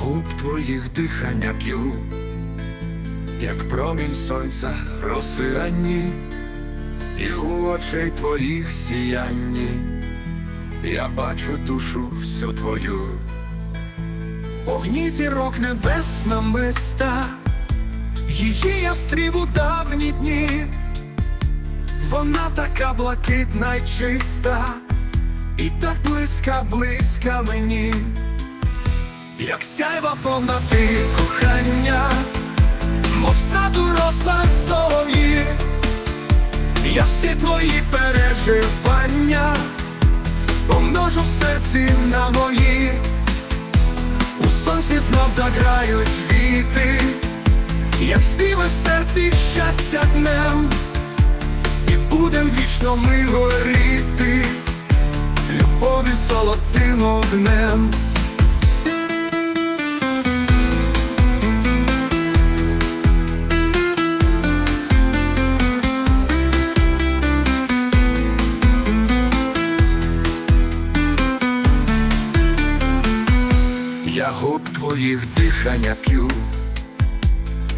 Губ твоїх дихання п'ю, як промінь сонця роси ранні, і у очей твоїх сіянні, я бачу душу всю твою, вогні зірок небес намиста, її я стрів у давні дні, вона така блакитна й чиста, і так близька, близька мені. Як сяйва повноти кохання, мов саду роса в солов'ї, я всі твої переживання помножу в серці на мої, у сонці знов заграють віти, як співи в серці щастя днем, і будем вічно ми горіти, любові золотим огнем. Я губ твоїх дихання п'ю,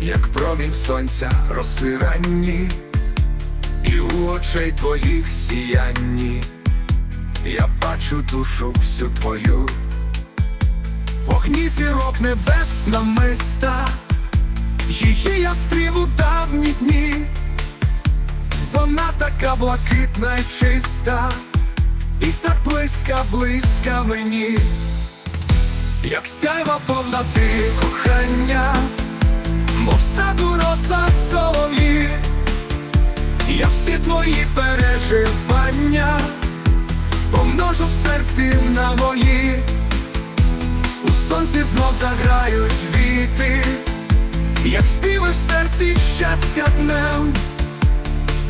як промінь сонця роси ранні, і у очей твоїх сіянні, я бачу душу всю твою, вогні зірок небес намиста, її я стрів у давні дні, вона така блакитна й чиста, і так близька, близька мені. Як сяйва повноти кохання, мов саду роса в солов'ї, я всі твої переживання помножу в серці на мої, у сонці знов заграють віти, як співи в серці щастя днем,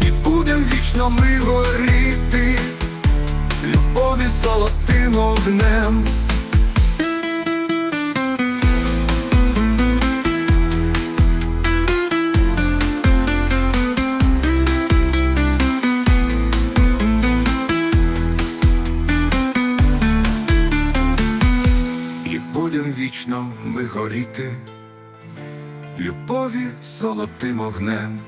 і будем вічно ми горіти, любові золотим огнем. Горіти, любові золотим огнем.